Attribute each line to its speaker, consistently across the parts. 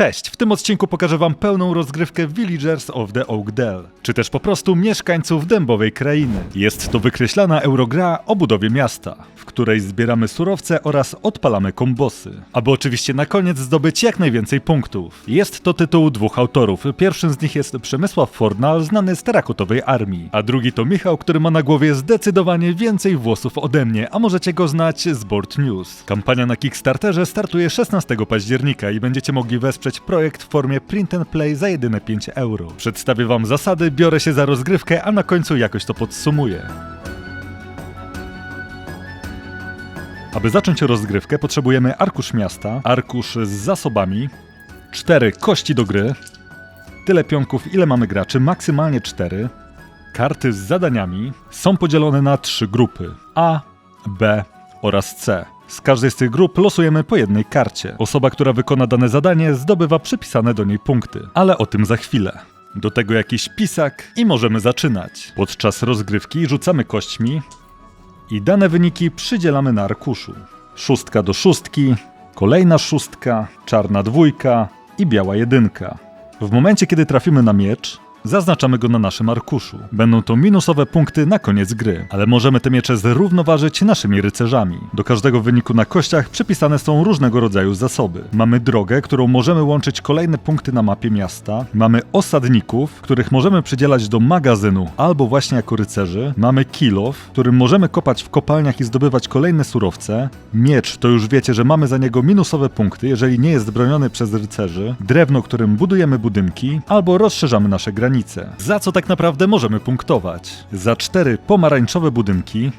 Speaker 1: Cześć, w tym odcinku pokażę wam pełną rozgrywkę Villagers of the Oak Dell, czy też po prostu mieszkańców dębowej krainy. Jest to wykreślana eurogra o budowie miasta, w której zbieramy surowce oraz odpalamy kombosy, aby oczywiście na koniec zdobyć jak najwięcej punktów. Jest to tytuł dwóch autorów. Pierwszym z nich jest Przemysław Fornal, znany z terakotowej armii, a drugi to Michał, który ma na głowie zdecydowanie więcej włosów ode mnie, a możecie go znać z Board News. Kampania na Kickstarterze startuje 16 października i będziecie mogli wesprzeć projekt w formie print and play za jedyne 5 euro. Przedstawię wam zasady, biorę się za rozgrywkę, a na końcu jakoś to podsumuję. Aby zacząć rozgrywkę, potrzebujemy arkusz miasta, arkusz z zasobami, cztery kości do gry, tyle pionków, ile mamy graczy, maksymalnie cztery. Karty z zadaniami są podzielone na trzy grupy: A, B oraz C. Z każdej z tych grup losujemy po jednej karcie. Osoba, która wykona dane zadanie, zdobywa przypisane do niej punkty, ale o tym za chwilę. Do tego jakiś pisak i możemy zaczynać. Podczas rozgrywki rzucamy kośćmi i dane wyniki przydzielamy na arkuszu. Szóstka do szóstki, kolejna szóstka, czarna dwójka i biała jedynka. W momencie, kiedy trafimy na miecz, zaznaczamy go na naszym arkuszu. Będą to minusowe punkty na koniec gry, ale możemy te miecze zrównoważyć naszymi rycerzami. Do każdego wyniku na kościach przypisane są różnego rodzaju zasoby. Mamy drogę, którą możemy łączyć kolejne punkty na mapie miasta. Mamy osadników, których możemy przydzielać do magazynu albo właśnie jako rycerzy. Mamy kilof, którym możemy kopać w kopalniach i zdobywać kolejne surowce. Miecz to już wiecie, że mamy za niego minusowe punkty, jeżeli nie jest broniony przez rycerzy. Drewno, którym budujemy budynki albo rozszerzamy nasze granice. Za co tak naprawdę możemy punktować? Za cztery pomarańczowe budynki,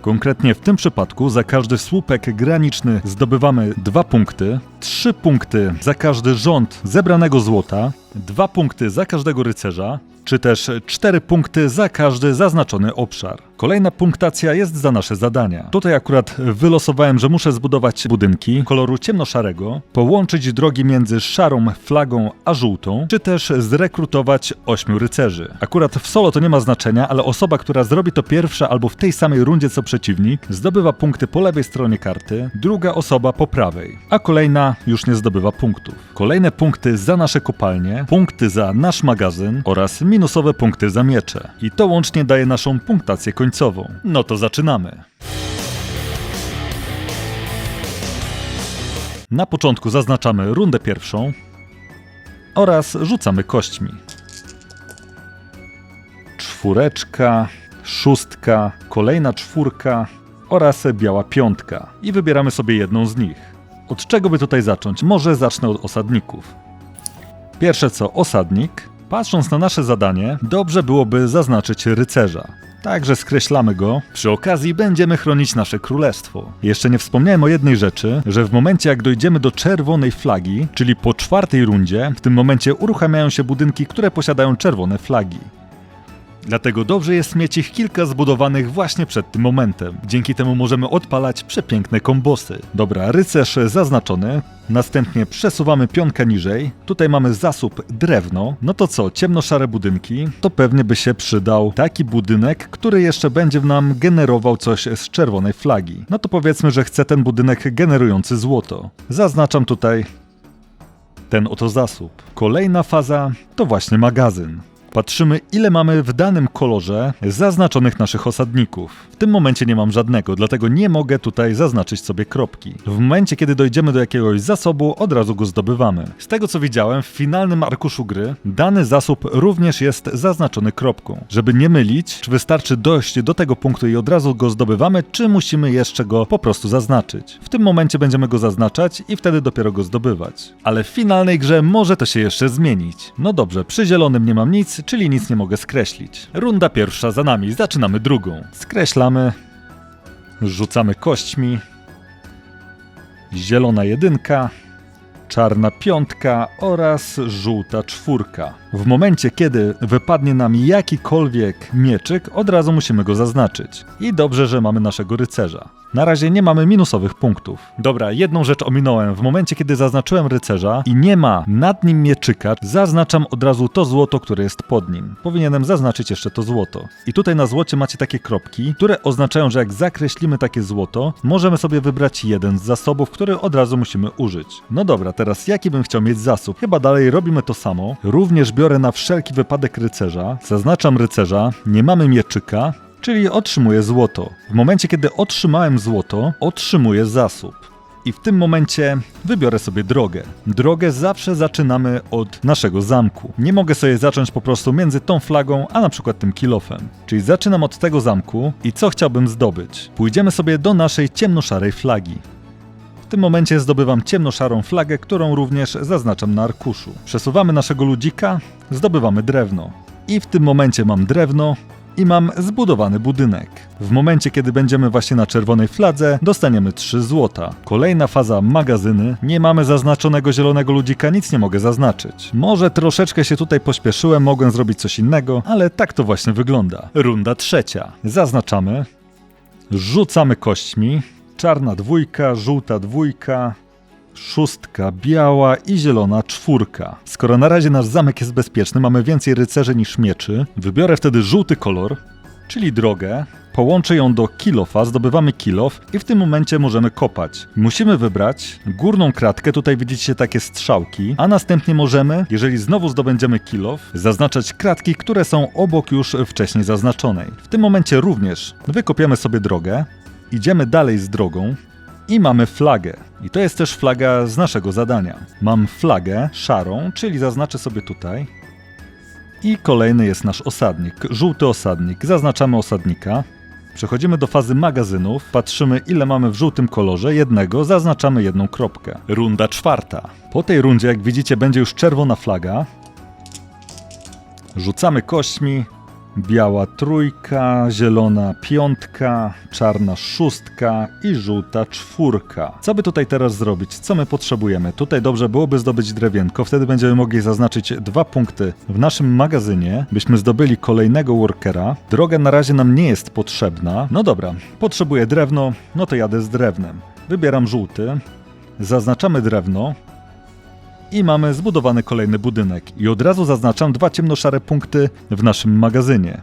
Speaker 1: Konkretnie w tym przypadku za każdy słupek graniczny zdobywamy 2 punkty, 3 punkty za każdy rząd zebranego złota, 2 punkty za każdego rycerza, czy też 4 punkty za każdy zaznaczony obszar. Kolejna punktacja jest za nasze zadania. Tutaj akurat wylosowałem, że muszę zbudować budynki koloru ciemnoszarego, połączyć drogi między szarą flagą a żółtą, czy też zrekrutować 8 rycerzy. Akurat w solo to nie ma znaczenia, ale osoba, która zrobi to pierwsza albo w tej samej rundzie co przeciwnik, zdobywa punkty po lewej stronie karty, druga osoba po prawej, a kolejna już nie zdobywa punktów. Kolejne punkty za nasze kopalnie, punkty za nasz magazyn oraz minusowe punkty za miecze. I to łącznie daje naszą punktację końcową. No to zaczynamy. Na początku zaznaczamy rundę pierwszą oraz rzucamy kośćmi. Czwóreczka, szóstka, kolejna czwórka oraz biała piątka. I wybieramy sobie jedną z nich. Od czego by tutaj zacząć? Może zacznę od osadników. Pierwsze co, osadnik. Patrząc na nasze zadanie, dobrze byłoby zaznaczyć rycerza. Także skreślamy go. Przy okazji będziemy chronić nasze królestwo. Jeszcze nie wspomniałem o jednej rzeczy, że w momencie jak dojdziemy do czerwonej flagi, czyli po czwartej rundzie, w tym momencie uruchamiają się budynki, które posiadają czerwone flagi. Dlatego dobrze jest mieć ich kilka zbudowanych właśnie przed tym momentem. Dzięki temu możemy odpalać przepiękne kombosy. Dobra, rycerz zaznaczony. Następnie przesuwamy pionkę niżej. Tutaj mamy zasób drewno. No to co, ciemnoszare budynki? To pewnie by się przydał taki budynek, który jeszcze będzie nam generował coś z czerwonej flagi. No to powiedzmy, że chcę ten budynek generujący złoto. Zaznaczam tutaj ten oto zasób. Kolejna faza to właśnie magazyn. Patrzymy, ile mamy w danym kolorze zaznaczonych naszych osadników. W tym momencie nie mam żadnego, dlatego nie mogę tutaj zaznaczyć sobie kropki. W momencie, kiedy dojdziemy do jakiegoś zasobu, od razu go zdobywamy. Z tego co widziałem, w finalnym arkuszu gry dany zasób również jest zaznaczony kropką. Żeby nie mylić, czy wystarczy dojść do tego punktu i od razu go zdobywamy, czy musimy jeszcze go po prostu zaznaczyć. W tym momencie będziemy go zaznaczać i wtedy dopiero go zdobywać. Ale w finalnej grze może to się jeszcze zmienić. No dobrze, przy zielonym nie mam nic, czyli nic nie mogę skreślić. Runda pierwsza za nami, zaczynamy drugą. Skreślamy, rzucamy kośćmi, zielona jedynka, czarna piątka oraz żółta czwórka. W momencie, kiedy wypadnie nam jakikolwiek mieczyk, od razu musimy go zaznaczyć. I dobrze, że mamy naszego rycerza. Na razie nie mamy minusowych punktów. Dobra, jedną rzecz ominąłem. W momencie, kiedy zaznaczyłem rycerza i nie ma nad nim mieczyka, zaznaczam od razu to złoto, które jest pod nim. Powinienem zaznaczyć jeszcze to złoto. I tutaj na złocie macie takie kropki, które oznaczają, że jak zakreślimy takie złoto, możemy sobie wybrać jeden z zasobów, który od razu musimy użyć. No dobra, teraz jaki bym chciał mieć zasób? Chyba dalej robimy to samo. Również biorę na wszelki wypadek rycerza, zaznaczam rycerza, nie mamy mieczyka, czyli otrzymuję złoto. W momencie, kiedy otrzymałem złoto, otrzymuję zasób. I w tym momencie wybiorę sobie drogę. Drogę zawsze zaczynamy od naszego zamku. Nie mogę sobie zacząć po prostu między tą flagą, a na przykład tym kilofem. Czyli zaczynam od tego zamku i co chciałbym zdobyć? Pójdziemy sobie do naszej ciemnoszarej flagi. W tym momencie zdobywam ciemnoszarą flagę, którą również zaznaczam na arkuszu. Przesuwamy naszego ludzika, zdobywamy drewno. I w tym momencie mam drewno i mam zbudowany budynek. W momencie, kiedy będziemy właśnie na czerwonej fladze, dostaniemy 3 złota. Kolejna faza magazyny. Nie mamy zaznaczonego zielonego ludzika, nic nie mogę zaznaczyć. Może troszeczkę się tutaj pośpieszyłem, mogłem zrobić coś innego, ale tak to właśnie wygląda. Runda trzecia. Zaznaczamy. Rzucamy kośćmi. Czarna dwójka, żółta dwójka, szóstka biała i zielona czwórka. Skoro na razie nasz zamek jest bezpieczny, mamy więcej rycerzy niż mieczy, wybiorę wtedy żółty kolor, czyli drogę, połączę ją do kilofa, zdobywamy kilof i w tym momencie możemy kopać. Musimy wybrać górną kratkę, tutaj widzicie takie strzałki, a następnie możemy, jeżeli znowu zdobędziemy kilof, zaznaczać kratki, które są obok już wcześniej zaznaczonej. W tym momencie również wykopiemy sobie drogę, idziemy dalej z drogą, i mamy flagę. I to jest też flaga z naszego zadania. Mam flagę szarą, czyli zaznaczę sobie tutaj. I kolejny jest nasz osadnik, żółty osadnik. Zaznaczamy osadnika. Przechodzimy do fazy magazynów, patrzymy ile mamy w żółtym kolorze, jednego, zaznaczamy jedną kropkę. Runda czwarta. Po tej rundzie, jak widzicie, będzie już czerwona flaga. Rzucamy kośćmi, biała trójka, zielona piątka, czarna szóstka i żółta czwórka. Co by tutaj teraz zrobić? Co my potrzebujemy? Tutaj dobrze byłoby zdobyć drewienko, wtedy będziemy mogli zaznaczyć dwa punkty w naszym magazynie, byśmy zdobyli kolejnego workera. Droga na razie nam nie jest potrzebna. No dobra, potrzebuję drewno, no to jadę z drewnem. Wybieram żółty, zaznaczamy drewno, i mamy zbudowany kolejny budynek. I od razu zaznaczam dwa ciemnoszare punkty w naszym magazynie.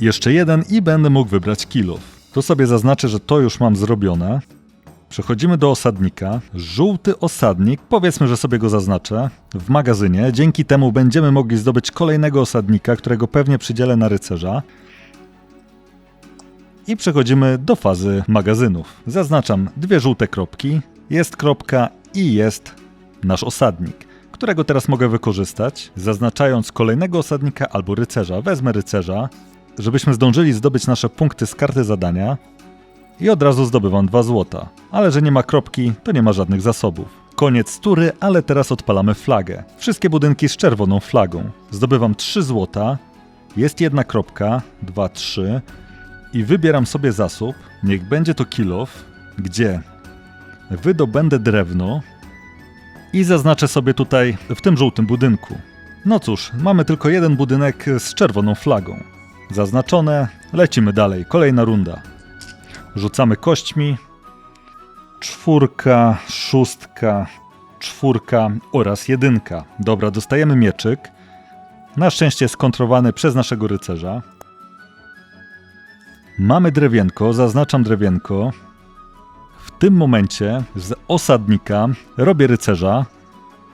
Speaker 1: Jeszcze jeden i będę mógł wybrać kilof. Tu sobie zaznaczę, że to już mam zrobione. Przechodzimy do osadnika. Żółty osadnik, powiedzmy, że sobie go zaznaczę w magazynie. Dzięki temu będziemy mogli zdobyć kolejnego osadnika, którego pewnie przydzielę na rycerza. I przechodzimy do fazy magazynów. Zaznaczam dwie żółte kropki, jest kropka i jest nasz osadnik, którego teraz mogę wykorzystać, zaznaczając kolejnego osadnika albo rycerza. Wezmę rycerza, żebyśmy zdążyli zdobyć nasze punkty z karty zadania i od razu zdobywam dwa złota. Ale że nie ma kropki, to nie ma żadnych zasobów. Koniec tury, ale teraz odpalamy flagę. Wszystkie budynki z czerwoną flagą. Zdobywam 3 złota, jest jedna kropka, 2, 3 i wybieram sobie zasób. Niech będzie to kilof, gdzie wydobędę drewno i zaznaczę sobie tutaj w tym żółtym budynku. No cóż, mamy tylko jeden budynek z czerwoną flagą. Zaznaczone, lecimy dalej, kolejna runda. Rzucamy kośćmi. Czwórka, szóstka, czwórka oraz jedynka. Dobra, dostajemy mieczyk. Na szczęście skontrowany przez naszego rycerza. Mamy drewienko, zaznaczam drewienko. Tym momencie z osadnika robię rycerza,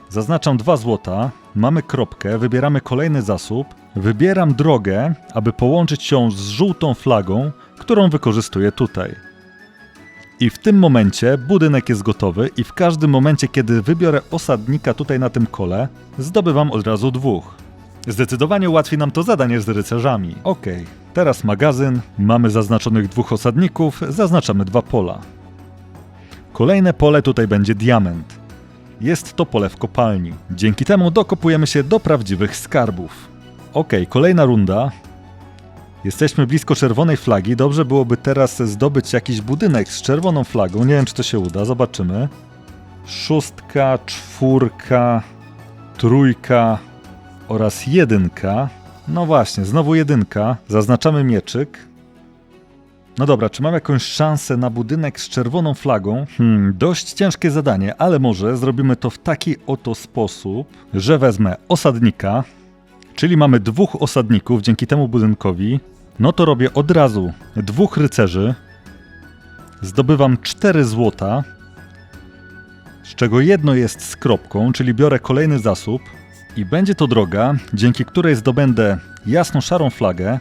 Speaker 1: zaznaczam dwa złota, mamy kropkę, wybieramy kolejny zasób, wybieram drogę, aby połączyć ją z żółtą flagą, którą wykorzystuję tutaj. I w tym momencie budynek jest gotowy i w każdym momencie, kiedy wybiorę osadnika tutaj na tym kole, zdobywam od razu dwóch. Zdecydowanie łatwiej nam to zadanie z rycerzami. Ok, teraz magazyn, mamy zaznaczonych dwóch osadników, zaznaczamy dwa pola. Kolejne pole tutaj będzie diament. Jest to pole w kopalni. Dzięki temu dokopujemy się do prawdziwych skarbów. Ok, kolejna runda. Jesteśmy blisko czerwonej flagi. Dobrze byłoby teraz zdobyć jakiś budynek z czerwoną flagą. Nie wiem, czy to się uda. Zobaczymy. Szóstka, czwórka, trójka oraz jedynka. No właśnie, znowu jedynka. Zaznaczamy mieczyk. No dobra, czy mam jakąś szansę na budynek z czerwoną flagą? Hmm, dość ciężkie zadanie, ale może zrobimy to w taki oto sposób, że wezmę osadnika, czyli mamy dwóch osadników dzięki temu budynkowi. No to robię od razu dwóch rycerzy. Zdobywam 4 złota, z czego jedno jest z kropką, czyli biorę kolejny zasób i będzie to droga, dzięki której zdobędę jasną szarą flagę.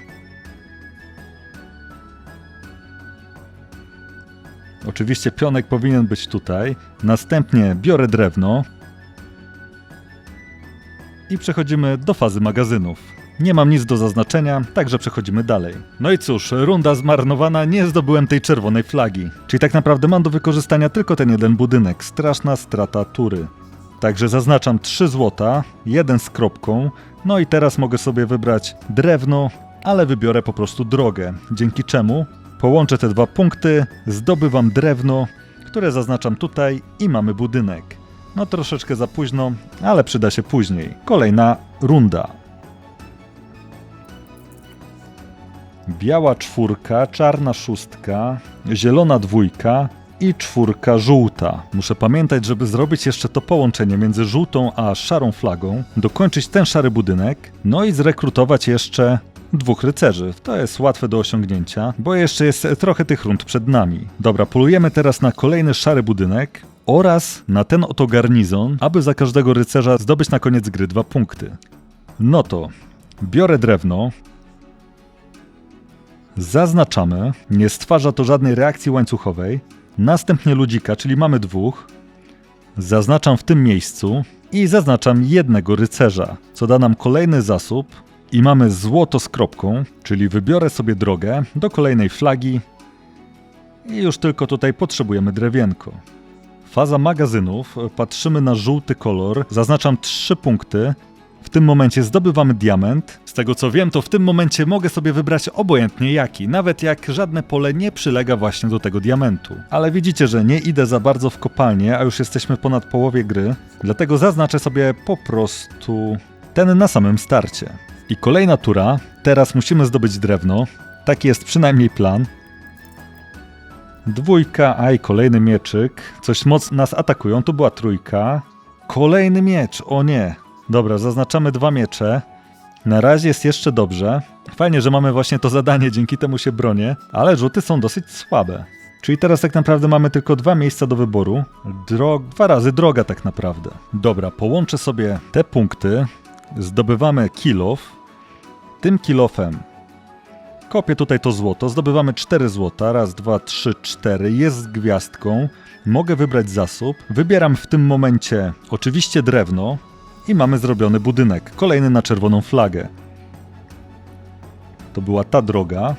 Speaker 1: Oczywiście pionek powinien być tutaj. Następnie biorę drewno i przechodzimy do fazy magazynów. Nie mam nic do zaznaczenia, także przechodzimy dalej. No i cóż, runda zmarnowana, nie zdobyłem tej czerwonej flagi. Czyli tak naprawdę mam do wykorzystania tylko ten jeden budynek. Straszna strata tury. Także zaznaczam 3 złota, jeden z kropką. No i teraz mogę sobie wybrać drewno, ale wybiorę po prostu drogę. Dzięki czemu połączę te dwa punkty, zdobywam drewno, które zaznaczam tutaj i mamy budynek. No troszeczkę za późno, ale przyda się później. Kolejna runda. Biała czwórka, czarna szóstka, zielona dwójka i czwórka żółta. Muszę pamiętać, żeby zrobić jeszcze to połączenie między żółtą a szarą flagą, dokończyć ten szary budynek, no i zrekrutować jeszcze dwóch rycerzy. To jest łatwe do osiągnięcia, bo jeszcze jest trochę tych rund przed nami. Dobra, polujemy teraz na kolejny szary budynek oraz na ten oto garnizon, aby za każdego rycerza zdobyć na koniec gry dwa punkty. No to biorę drewno, Zaznaczamy, nie stwarza to żadnej reakcji łańcuchowej. Następnie ludzika, czyli mamy dwóch. Zaznaczam w tym miejscu i zaznaczam jednego rycerza, co da nam kolejny zasób. I mamy złoto z kropką, czyli wybiorę sobie drogę do kolejnej flagi. I już tylko tutaj potrzebujemy drewienko. Faza magazynów, patrzymy na żółty kolor, zaznaczam trzy punkty. W tym momencie zdobywamy diament. Z tego co wiem, to w tym momencie mogę sobie wybrać obojętnie jaki, nawet jak żadne pole nie przylega właśnie do tego diamentu. Ale widzicie, że nie idę za bardzo w kopalnię, a już jesteśmy ponad połowie gry, dlatego zaznaczę sobie po prostu ten na samym starcie. I kolejna tura, teraz musimy zdobyć drewno. Taki jest przynajmniej plan. Dwójka, aj, kolejny mieczyk. Coś moc nas atakują, tu była trójka. Kolejny miecz, o nie. Dobra, zaznaczamy dwa miecze. Na razie jest jeszcze dobrze. Fajnie, że mamy właśnie to zadanie, dzięki temu się bronię, ale rzuty są dosyć słabe. Czyli teraz tak naprawdę mamy tylko dwa miejsca do wyboru. Dwa razy droga tak naprawdę. Dobra, połączę sobie te punkty. Zdobywamy kilof. Tym kilofem kopię tutaj to złoto. Zdobywamy 4 złota. Raz, dwa, trzy, cztery. Jest z gwiazdką. Mogę wybrać zasób. Wybieram w tym momencie oczywiście drewno i mamy zrobiony budynek. Kolejny na czerwoną flagę. To była ta droga.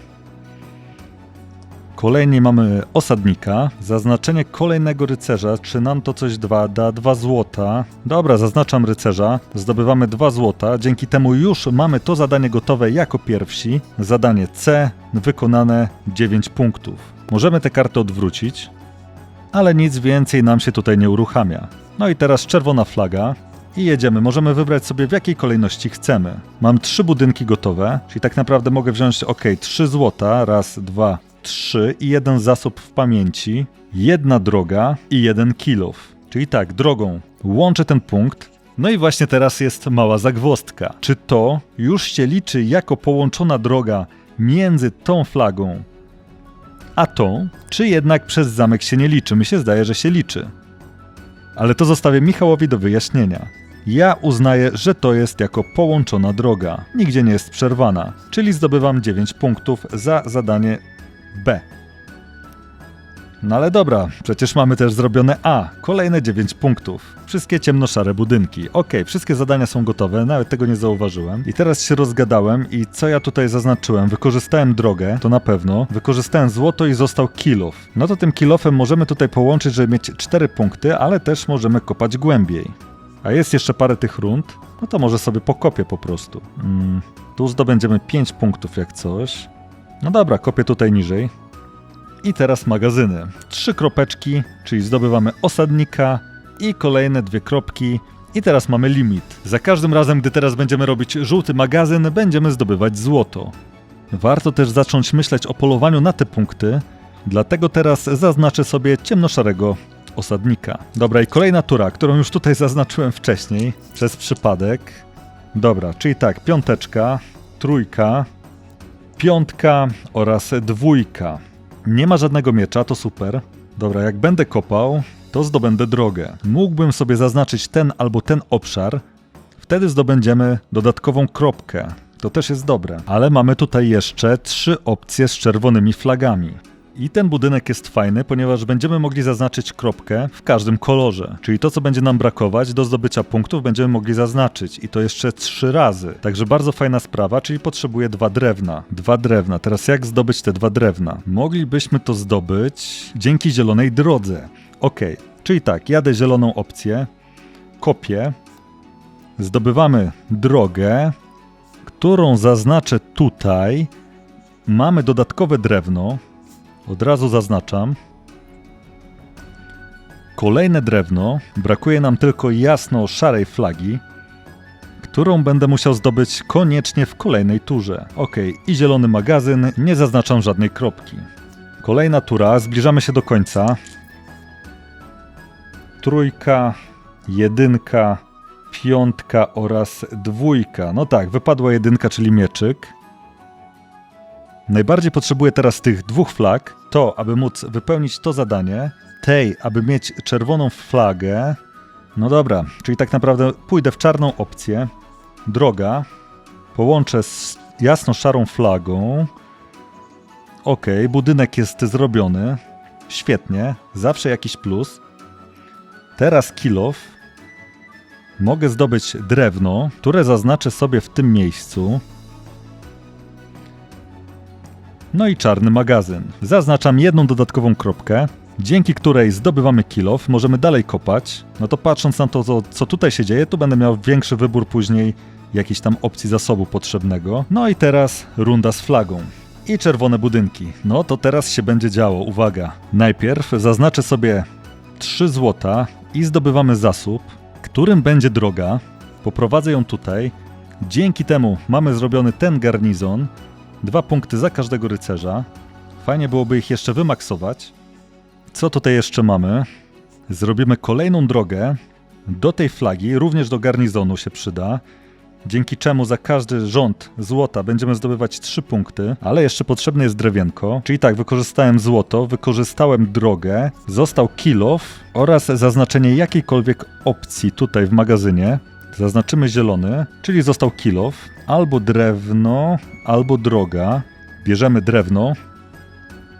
Speaker 1: Kolejnie mamy osadnika. Zaznaczenie kolejnego rycerza. Czy nam to coś dwa? Da dwa złota. Dobra, zaznaczam rycerza. Zdobywamy dwa złota. Dzięki temu już mamy to zadanie gotowe jako pierwsi. Zadanie C. Wykonane 9 punktów. Możemy te karty odwrócić. Ale nic więcej nam się tutaj nie uruchamia. No i teraz czerwona flaga. I jedziemy. Możemy wybrać sobie w jakiej kolejności chcemy. Mam trzy budynki gotowe, czyli tak naprawdę mogę wziąć ok, trzy złota, raz, dwa, trzy i jeden zasób w pamięci, jedna droga i jeden kilof. Czyli tak, drogą łączę ten punkt. No i właśnie teraz jest mała zagwozdka. Czy to już się liczy jako połączona droga między tą flagą a tą, czy jednak przez zamek się nie liczy? Mi się zdaje, że się liczy. Ale to zostawię Michałowi do wyjaśnienia. Ja uznaję, że to jest jako połączona droga. Nigdzie nie jest przerwana, czyli zdobywam 9 punktów za zadanie B. No ale dobra, przecież mamy też zrobione A, kolejne 9 punktów. Wszystkie ciemnoszare budynki. Ok, wszystkie zadania są gotowe, nawet tego nie zauważyłem. I teraz się rozgadałem i co ja tutaj zaznaczyłem? Wykorzystałem drogę, to na pewno. Wykorzystałem złoto i został kilof. No to tym kilofem możemy tutaj połączyć, żeby mieć 4 punkty, ale też możemy kopać głębiej. A jest jeszcze parę tych rund, no to może sobie pokopię po prostu. Mm, tu zdobędziemy 5 punktów jak coś. No dobra, kopię tutaj niżej. I teraz magazyny. Trzy kropeczki, czyli zdobywamy osadnika i kolejne dwie kropki I teraz mamy limit. Za każdym razem, gdy teraz będziemy robić żółty magazyn, będziemy zdobywać złoto. Warto też zacząć myśleć o polowaniu na te punkty, dlatego teraz zaznaczę sobie ciemnoszarego osadnika. Dobra, i kolejna tura, którą już tutaj zaznaczyłem wcześniej, przez przypadek. Dobra, czyli tak, piąteczka, trójka, piątka oraz dwójka. Nie ma żadnego miecza, to super. Dobra, jak będę kopał, to zdobędę drogę. Mógłbym sobie zaznaczyć ten albo ten obszar, wtedy zdobędziemy dodatkową kropkę. To też jest dobre. Ale mamy tutaj jeszcze trzy opcje z czerwonymi flagami. I ten budynek jest fajny, ponieważ będziemy mogli zaznaczyć kropkę w każdym kolorze. Czyli to, co będzie nam brakować do zdobycia punktów, będziemy mogli zaznaczyć. I to jeszcze trzy razy. Także bardzo fajna sprawa, czyli potrzebuję dwa drewna. Dwa drewna. Teraz jak zdobyć te dwa drewna? Moglibyśmy to zdobyć dzięki zielonej drodze. Ok, czyli tak, jadę zieloną opcję, kopię, zdobywamy drogę, którą zaznaczę tutaj. Mamy dodatkowe drewno. Od razu zaznaczam. Kolejne drewno. Brakuje nam tylko jasno szarej flagi, którą będę musiał zdobyć koniecznie w kolejnej turze. Ok, i zielony magazyn. Nie zaznaczam żadnej kropki. Kolejna tura. Zbliżamy się do końca. Trójka, jedynka, piątka oraz dwójka. No tak, wypadła jedynka, czyli mieczyk. Najbardziej potrzebuję teraz tych dwóch flag, to aby móc wypełnić to zadanie, tej, aby mieć czerwoną flagę. No dobra, czyli tak naprawdę pójdę w czarną opcję, droga, połączę z jasno-szarą flagą. Ok, budynek jest zrobiony, świetnie, zawsze jakiś plus. Teraz kilof, mogę zdobyć drewno, które zaznaczę sobie w tym miejscu. No i czarny magazyn. Zaznaczam jedną dodatkową kropkę, dzięki której zdobywamy kilof, możemy dalej kopać. No to patrząc na to, co, co tutaj się dzieje, to będę miał większy wybór później jakiejś tam opcji zasobu potrzebnego. No i teraz runda z flagą. I czerwone budynki. No to teraz się będzie działo, uwaga. Najpierw zaznaczę sobie 3 złota i zdobywamy zasób, którym będzie droga. Poprowadzę ją tutaj. Dzięki temu mamy zrobiony ten garnizon. Dwa punkty za każdego rycerza. Fajnie byłoby ich jeszcze wymaksować. Co tutaj jeszcze mamy? Zrobimy kolejną drogę do tej flagi, również do garnizonu się przyda. Dzięki czemu za każdy rząd złota będziemy zdobywać 3 punkty, ale jeszcze potrzebne jest drewienko. Czyli tak, wykorzystałem złoto, wykorzystałem drogę, został kilof oraz zaznaczenie jakiejkolwiek opcji tutaj w magazynie. Zaznaczymy zielony, czyli został kilof, albo drewno, albo droga. Bierzemy drewno.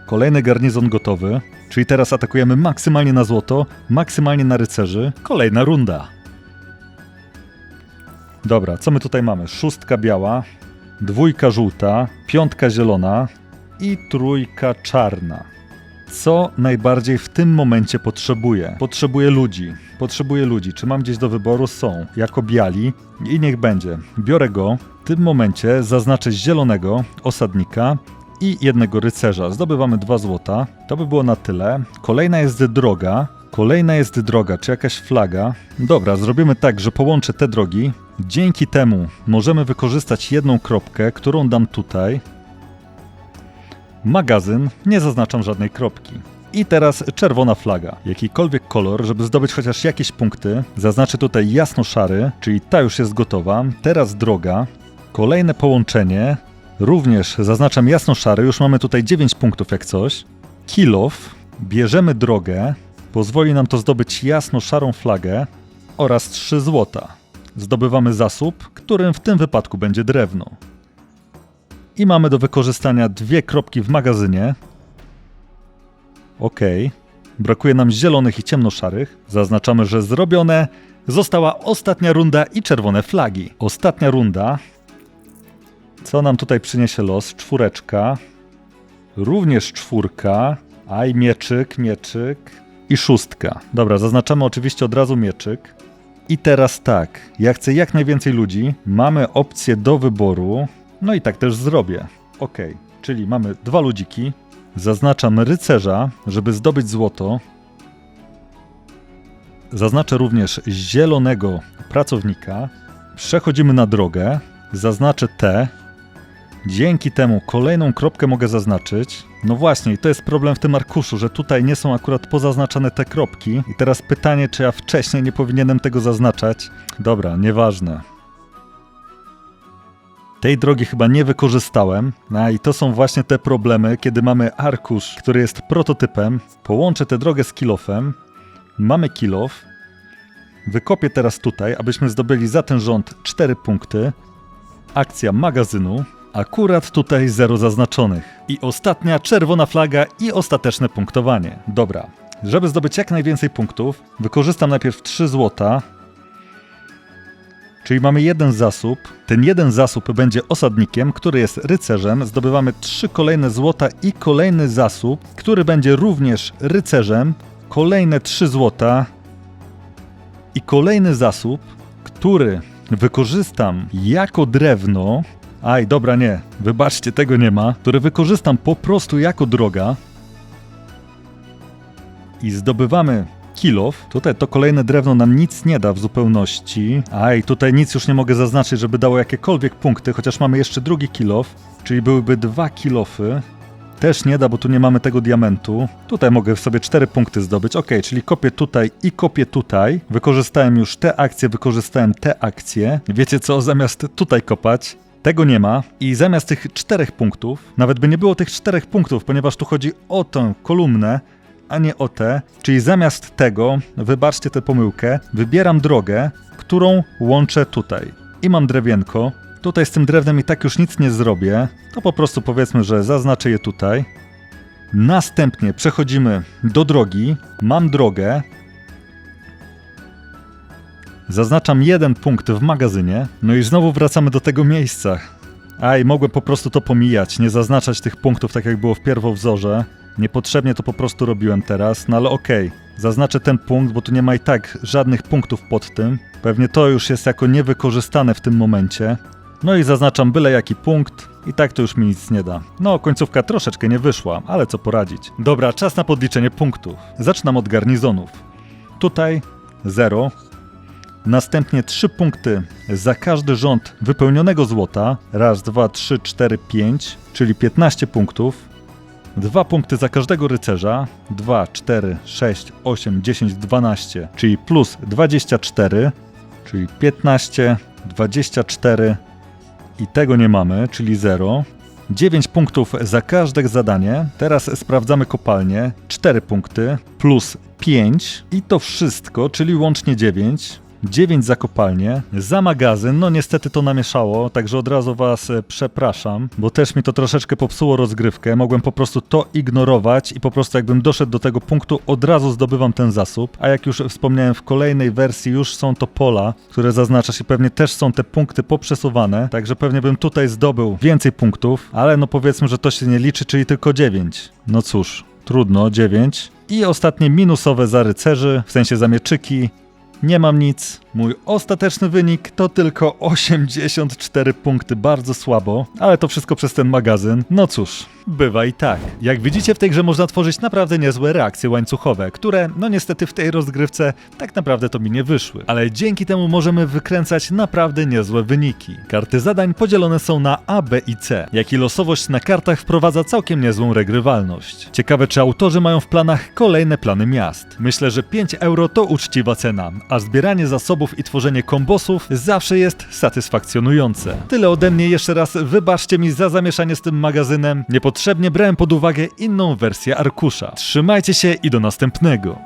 Speaker 1: Kolejny garnizon gotowy. Czyli teraz atakujemy maksymalnie na złoto, maksymalnie na rycerzy. Kolejna runda. Dobra, co my tutaj mamy? Szóstka biała, dwójka żółta, piątka zielona i trójka czarna. Co najbardziej w tym momencie potrzebuję? Potrzebuję ludzi. Potrzebuję ludzi. Czy mam gdzieś do wyboru? Są. Jako biali. I niech będzie. Biorę go. W tym momencie zaznaczę zielonego osadnika i jednego rycerza. Zdobywamy dwa złota. To by było na tyle. Kolejna jest droga. Kolejna jest droga, czy jakaś flaga. Dobra, zrobimy tak, że połączę te drogi. Dzięki temu możemy wykorzystać jedną kropkę, którą dam tutaj. Magazyn, nie zaznaczam żadnej kropki. I teraz czerwona flaga. Jakikolwiek kolor, żeby zdobyć chociaż jakieś punkty. Zaznaczę tutaj jasno-szary, czyli ta już jest gotowa. Teraz droga. Kolejne połączenie. Również zaznaczam jasno-szary, już mamy tutaj 9 punktów jak coś. Kilof. Bierzemy drogę. Pozwoli nam to zdobyć jasno-szarą flagę oraz 3 złota. Zdobywamy zasób, którym w tym wypadku będzie drewno. I mamy do wykorzystania dwie kropki w magazynie. Ok. Brakuje nam zielonych i ciemnoszarych. Zaznaczamy, że zrobione. Została ostatnia runda i czerwone flagi. Ostatnia runda. Co nam tutaj przyniesie los? Czwóreczka. Również czwórka. Aj, mieczyk, mieczyk. I szóstka. Dobra, zaznaczamy oczywiście od razu mieczyk. I teraz tak, ja chcę jak najwięcej ludzi, mamy opcję do wyboru, no i tak też zrobię. Ok, czyli mamy dwa ludziki, zaznaczam rycerza, żeby zdobyć złoto, zaznaczę również zielonego pracownika. Przechodzimy na drogę, zaznaczę T. Dzięki temu kolejną kropkę mogę zaznaczyć. No właśnie, i to jest problem w tym arkuszu, że tutaj nie są akurat pozaznaczane te kropki. I teraz pytanie, czy ja wcześniej nie powinienem tego zaznaczać? Dobra, nieważne. Tej drogi chyba nie wykorzystałem. A i to są właśnie te problemy, kiedy mamy arkusz, który jest prototypem. Połączę tę drogę z kilofem. Mamy kilof. Wykopię teraz tutaj, abyśmy zdobyli za ten rząd 4 punkty. Akcja magazynu. Akurat tutaj zero zaznaczonych. I ostatnia czerwona flaga i ostateczne punktowanie. Dobra. Żeby zdobyć jak najwięcej punktów, wykorzystam najpierw 3 złota, Czyli mamy jeden zasób. Ten jeden zasób będzie osadnikiem, który jest rycerzem. Zdobywamy trzy kolejne złota i kolejny zasób, który będzie również rycerzem. Kolejne trzy złota i kolejny zasób, który wykorzystam jako drewno. Aj, dobra, nie, wybaczcie, tego nie ma. Który wykorzystam po prostu jako droga. I zdobywamy kilof. Tutaj to kolejne drewno nam nic nie da w zupełności. Aj, tutaj nic już nie mogę zaznaczyć, żeby dało jakiekolwiek punkty, chociaż mamy jeszcze drugi kilof, czyli byłyby dwa kilofy. Też nie da, bo tu nie mamy tego diamentu. Tutaj mogę sobie cztery punkty zdobyć. Ok, czyli kopię tutaj i kopię tutaj. Wykorzystałem już te akcje, wykorzystałem te akcje. Wiecie co, zamiast tutaj kopać, tego nie ma i zamiast tych czterech punktów, nawet by nie było tych czterech punktów, ponieważ tu chodzi o tę kolumnę, a nie o te. Czyli zamiast tego, wybaczcie tę pomyłkę, wybieram drogę, którą łączę tutaj. I mam drewienko. Tutaj z tym drewnem i tak już nic nie zrobię. To po prostu powiedzmy, że zaznaczę je tutaj. Następnie przechodzimy do drogi. Mam drogę. Zaznaczam jeden punkt w magazynie. No i znowu wracamy do tego miejsca. Aj, mogłem po prostu to pomijać, nie zaznaczać tych punktów tak jak było w pierwowzorze. Niepotrzebnie to po prostu robiłem teraz, no ale okej. Zaznaczę ten punkt, bo tu nie ma i tak żadnych punktów pod tym. Pewnie to już jest jako niewykorzystane w tym momencie. No i zaznaczam byle jaki punkt i tak to już mi nic nie da. No, końcówka troszeczkę nie wyszła, ale co poradzić. Dobra, czas na podliczenie punktów. Zaczynam od garnizonów. Tutaj 0. Następnie 3 punkty za każdy rząd wypełnionego złota. Raz, dwa, trzy, cztery, pięć, czyli 15 punktów. Dwa punkty za każdego rycerza. 2, 4, 6, 8, 10, 12, czyli plus 24, czyli 15, 24 i tego nie mamy, czyli 0. 9 punktów za każde zadanie. Teraz sprawdzamy kopalnię. 4 punkty plus 5 i to wszystko, czyli łącznie 9. 9 za kopalnię, za magazyn, no niestety to namieszało, także od razu was e, przepraszam, bo też mi to troszeczkę popsuło rozgrywkę, mogłem po prostu to ignorować i po prostu jakbym doszedł do tego punktu, od razu zdobywam ten zasób, a jak już wspomniałem w kolejnej wersji już są to pola, które zaznaczasz i pewnie też są te punkty poprzesuwane, także pewnie bym tutaj zdobył więcej punktów, ale no powiedzmy, że to się nie liczy, czyli tylko 9. No cóż, trudno, 9. I ostatnie minusowe za rycerzy, w sensie za mieczyki, nie mam nic. Mój ostateczny wynik to tylko 84 punkty, bardzo słabo, ale to wszystko przez ten magazyn. No cóż, bywa i tak. Jak widzicie w tej grze można tworzyć naprawdę niezłe reakcje łańcuchowe, które no niestety w tej rozgrywce tak naprawdę to mi nie wyszły. Ale dzięki temu możemy wykręcać naprawdę niezłe wyniki. Karty zadań podzielone są na A, B i C, jak i losowość na kartach wprowadza całkiem niezłą regrywalność. Ciekawe czy autorzy mają w planach kolejne plany miast. Myślę, że 5 euro to uczciwa cena, a zbieranie zasobów i tworzenie kombosów zawsze jest satysfakcjonujące. Tyle ode mnie jeszcze raz, wybaczcie mi za zamieszanie z tym magazynem. Niepotrzebnie brałem pod uwagę inną wersję arkusza. Trzymajcie się i do następnego.